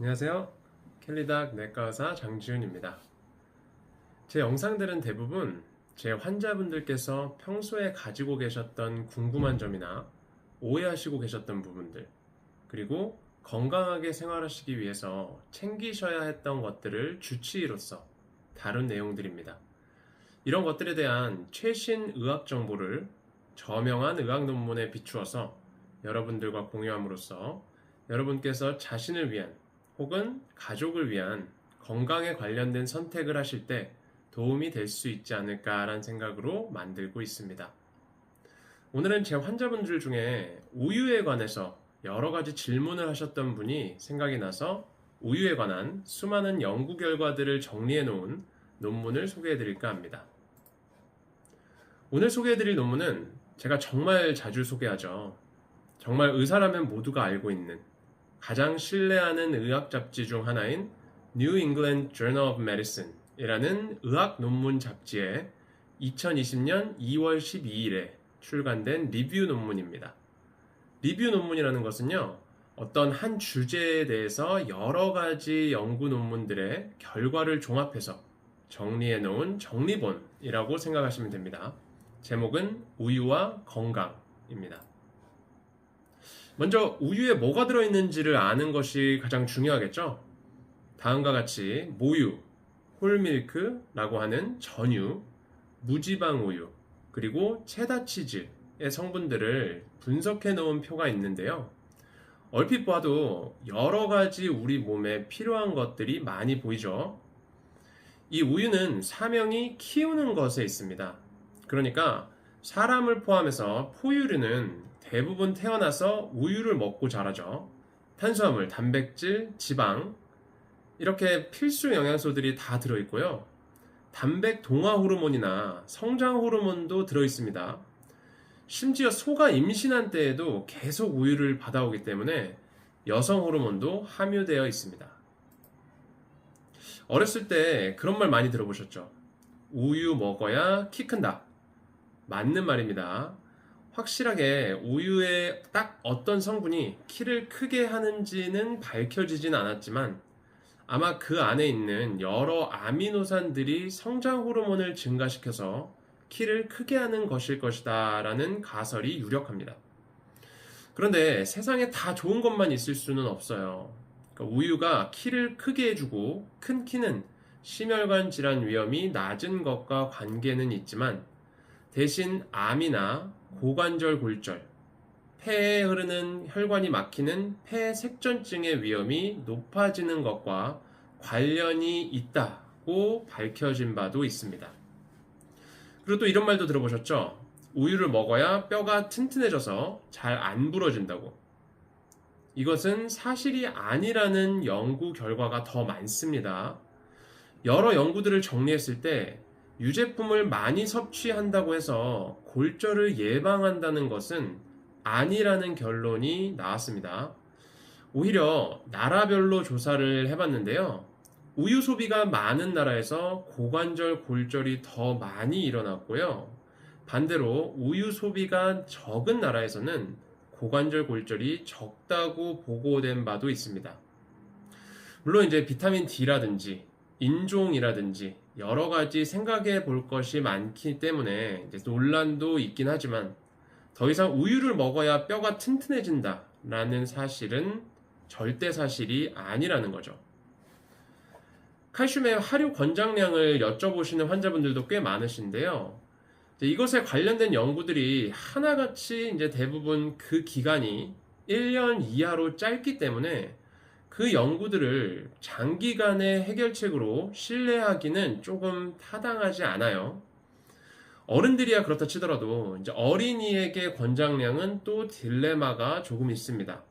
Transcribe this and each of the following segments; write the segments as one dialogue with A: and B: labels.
A: 안녕하세요. 켈리닥 내과 의사 장지훈입니다. 제 영상들은 대부분 제 환자분들께서 평소에 가지고 계셨던 궁금한 점이나 오해하시고 계셨던 부분들, 그리고 건강하게 생활하시기 위해서 챙기셔야 했던 것들을 주치의로서 다룬 내용들입니다. 이런 것들에 대한 최신 의학 정보를 저명한 의학 논문에 비추어서 여러분들과 공유함으로써 여러분께서 자신을 위한 혹은 가족을 위한 건강에 관련된 선택을 하실 때 도움이 될 수 있지 않을까라는 생각으로 만들고 있습니다. 오늘은 제 환자분들 중에 우유에 관해서 여러 가지 질문을 하셨던 분이 생각이 나서 우유에 관한 수많은 연구 결과들을 정리해 놓은 논문을 소개해 드릴까 합니다. 오늘 소개해 드릴 논문은 제가 정말 자주 소개하죠. 정말 의사라면 모두가 알고 있는 가장 신뢰하는 의학 잡지 중 하나인 New England Journal of Medicine 이라는 의학 논문 잡지에 2020년 2월 12일에 출간된 리뷰 논문입니다. 리뷰 논문이라는 것은요, 어떤 한 주제에 대해서 여러 가지 연구 논문들의 결과를 종합해서 정리해 놓은 정리본이라고 생각하시면 됩니다. 제목은 우유와 건강입니다. 먼저 우유에 뭐가 들어있는지를 아는 것이 가장 중요하겠죠? 다음과 같이 모유, 홀밀크라고 하는 전유, 무지방 우유, 그리고 체다 치즈의 성분들을 분석해 놓은 표가 있는데요. 얼핏 봐도 여러 가지 우리 몸에 필요한 것들이 많이 보이죠. 이 우유는 사명이 키우는 것에 있습니다. 그러니까 사람을 포함해서 포유류는 대부분 태어나서 우유를 먹고 자라죠. 탄수화물, 단백질, 지방, 이렇게 필수 영양소들이 다 들어있고요. 단백 동화 호르몬이나 성장 호르몬도 들어있습니다. 심지어 소가 임신한 때에도 계속 우유를 받아오기 때문에 여성 호르몬도 함유되어 있습니다. 어렸을 때 그런 말 많이 들어보셨죠? 우유 먹어야 키 큰다. 맞는 말입니다. 확실하게 우유의 딱 어떤 성분이 키를 크게 하는지는 밝혀지진 않았지만 아마 그 안에 있는 여러 아미노산들이 성장 호르몬을 증가시켜서 키를 크게 하는 것일 것이다 라는 가설이 유력합니다. 그런데 세상에 다 좋은 것만 있을 수는 없어요. 그러니까 우유가 키를 크게 해주고 큰 키는 심혈관 질환 위험이 낮은 것과 관계는 있지만 대신 암이나 고관절 골절, 폐에 흐르는 혈관이 막히는 폐색전증의 위험이 높아지는 것과 관련이 있다고 밝혀진 바도 있습니다. 그리고 또 이런 말도 들어보셨죠? 우유를 먹어야 뼈가 튼튼해져서 잘 안 부러진다고. 이것은 사실이 아니라는 연구 결과가 더 많습니다. 여러 연구들을 정리했을 때 유제품을 많이 섭취한다고 해서 골절을 예방한다는 것은 아니라는 결론이 나왔습니다. 오히려 나라별로 조사를 해봤는데요. 우유 소비가 많은 나라에서 고관절 골절이 더 많이 일어났고요. 반대로 우유 소비가 적은 나라에서는 고관절 골절이 적다고 보고된 바도 있습니다. 물론 이제 비타민 D라든지 인종이라든지 여러 가지 생각해 볼 것이 많기 때문에 논란도 있긴 하지만 더 이상 우유를 먹어야 뼈가 튼튼해진다 라는 사실은 절대 사실이 아니라는 거죠. 칼슘의 하류 권장량을 여쭤보시는 환자분들도 꽤 많으신데요. 이것에 관련된 연구들이 하나같이 이제 대부분 그 기간이 1년 이하로 짧기 때문에 그 연구들을 장기간의 해결책으로 신뢰하기는 조금 타당하지 않아요. 어른들이야 그렇다 치더라도 이제 어린이에게 권장량은 또 딜레마가 조금 있습니다.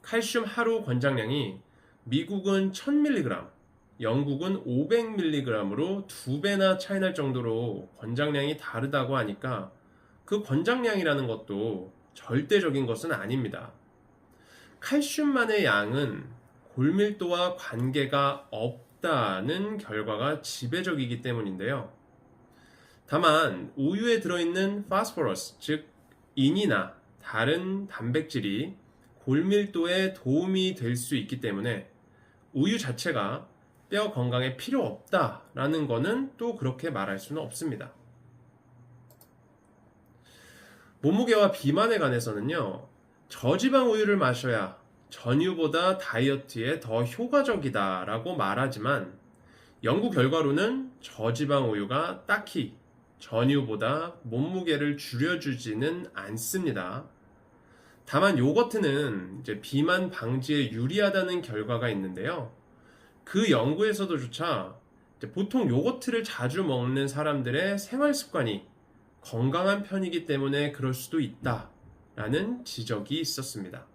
A: 칼슘 하루 권장량이 미국은 1000mg, 영국은 500mg으로 두 배나 차이 날 정도로 권장량이 다르다고 하니까 그 권장량이라는 것도 절대적인 것은 아닙니다. 칼슘만의 양은 골밀도와 관계가 없다는 결과가 지배적이기 때문인데요. 다만 우유에 들어있는 파스포러스, 즉 인이나 다른 단백질이 골밀도에 도움이 될 수 있기 때문에 우유 자체가 뼈 건강에 필요 없다라는 거는 또 그렇게 말할 수는 없습니다. 몸무게와 비만에 관해서는요, 저지방 우유를 마셔야 전유보다 다이어트에 더 효과적이다라고 말하지만 연구 결과로는 저지방 우유가 딱히 전유보다 몸무게를 줄여주지는 않습니다. 다만 요거트는 이제 비만 방지에 유리하다는 결과가 있는데요. 그 연구에서도조차 보통 요거트를 자주 먹는 사람들의 생활 습관이 건강한 편이기 때문에 그럴 수도 있다 라는 지적이 있었습니다.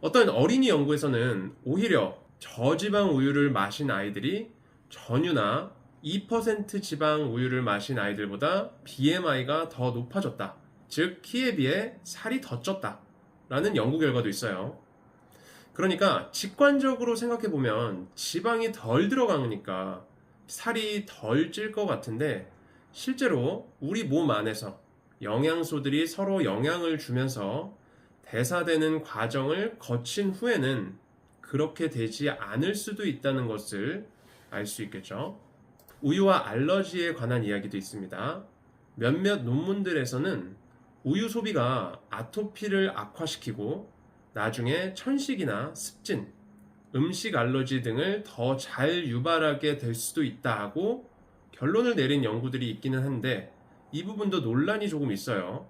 A: 어떤 어린이 연구에서는 오히려 저지방 우유를 마신 아이들이 전유나 2% 지방 우유를 마신 아이들보다 BMI가 더 높아졌다. 즉, 키에 비해 살이 더 쪘다. 라는 연구 결과도 있어요. 그러니까 직관적으로 생각해 보면 지방이 덜 들어가니까 살이 덜 찔 것 같은데 실제로 우리 몸 안에서 영양소들이 서로 영향을 주면서 대사되는 과정을 거친 후에는 그렇게 되지 않을 수도 있다는 것을 알 수 있겠죠. 우유와 알러지에 관한 이야기도 있습니다. 몇몇 논문들에서는 우유 소비가 아토피를 악화시키고 나중에 천식이나 습진, 음식 알러지 등을 더 잘 유발하게 될 수도 있다 하고 결론을 내린 연구들이 있기는 한데 이 부분도 논란이 조금 있어요.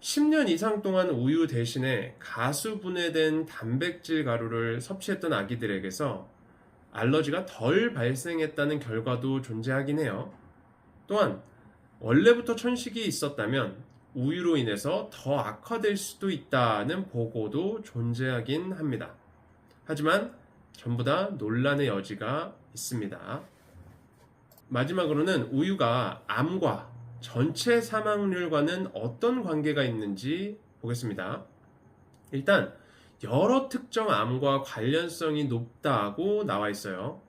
A: 10년 이상 동안 우유 대신에 가수 분해된 단백질 가루를 섭취했던 아기들에게서 알러지가 덜 발생했다는 결과도 존재하긴 해요. 또한 원래부터 천식이 있었다면 우유로 인해서 더 악화될 수도 있다는 보고도 존재하긴 합니다. 하지만 전부 다 논란의 여지가 있습니다. 마지막으로는 우유가 암과 전체 사망률과는 어떤 관계가 있는지 보겠습니다. 일단 여러 특정 암과 관련성이 높다고 나와 있어요.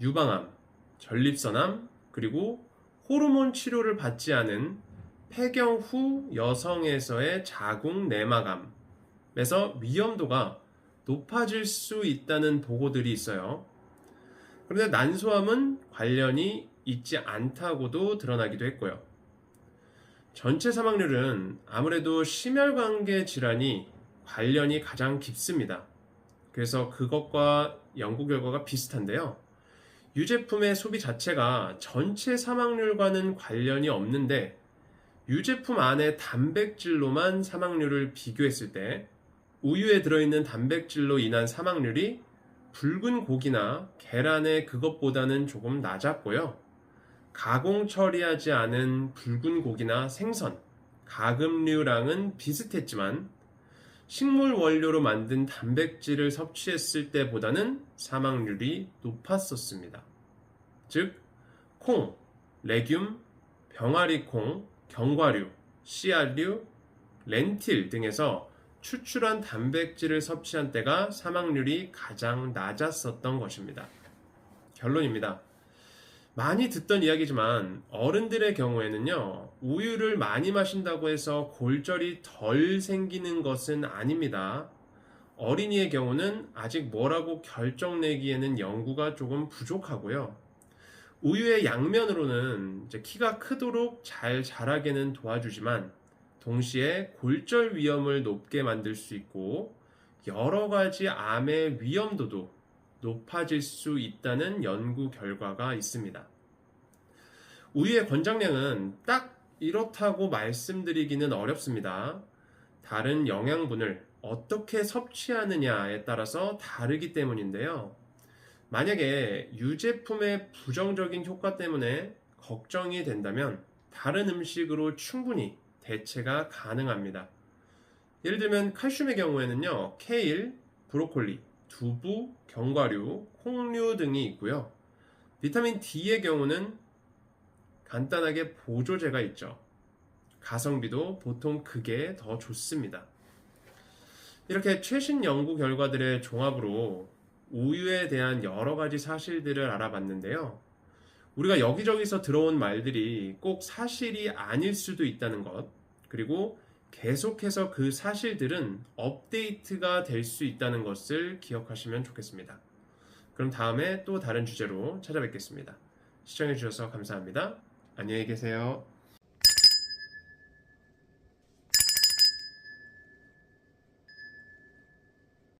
A: 유방암, 전립선암, 그리고 호르몬 치료를 받지 않은 폐경 후 여성에서의 자궁 내막암에서 위험도가 높아질 수 있다는 보고들이 있어요. 그런데 난소암은 관련이 있지 않다고도 드러나기도 했고요. 전체 사망률은 아무래도 심혈관계 질환이 관련이 가장 깊습니다. 그래서 그것과 연구 결과가 비슷한데요. 유제품의 소비 자체가 전체 사망률과는 관련이 없는데 유제품 안에 단백질로만 사망률을 비교했을 때 우유에 들어있는 단백질로 인한 사망률이 붉은 고기나 계란의 그것보다는 조금 낮았고요. 가공 처리하지 않은 붉은 고기나 생선, 가금류랑은 비슷했지만 식물 원료로 만든 단백질을 섭취했을 때보다는 사망률이 높았었습니다. 즉, 콩, 레듐, 병아리콩, 견과류, 씨앗류, 렌틸 등에서 추출한 단백질을 섭취한 때가 사망률이 가장 낮았었던 것입니다. 결론입니다. 많이 듣던 이야기지만 어른들의 경우에는요, 우유를 많이 마신다고 해서 골절이 덜 생기는 것은 아닙니다. 어린이의 경우는 아직 뭐라고 결정 내기에는 연구가 조금 부족하고요. 우유의 양면으로는 키가 크도록 잘 자라게는 도와주지만 동시에 골절 위험을 높게 만들 수 있고 여러 가지 암의 위험도도 높아질 수 있다는 연구 결과가 있습니다. 우유의 권장량은 딱 이렇다고 말씀드리기는 어렵습니다. 다른 영양분을 어떻게 섭취하느냐에 따라서 다르기 때문인데요. 만약에 유제품의 부정적인 효과 때문에 걱정이 된다면 다른 음식으로 충분히 대체가 가능합니다. 예를 들면 칼슘의 경우에는요, 케일, 브로콜리, 두부, 견과류, 콩류 등이 있고요. 비타민 D의 경우는 간단하게 보조제가 있죠. 가성비도 보통 그게 더 좋습니다. 이렇게 최신 연구 결과들의 종합으로 우유에 대한 여러 가지 사실들을 알아봤는데요. 우리가 여기저기서 들어온 말들이 꼭 사실이 아닐 수도 있다는 것, 그리고 계속해서 그 사실들은 업데이트가 될 수 있다는 것을 기억하시면 좋겠습니다. 그럼 다음에 또 다른 주제로 찾아뵙겠습니다. 시청해주셔서 감사합니다. 안녕히 계세요.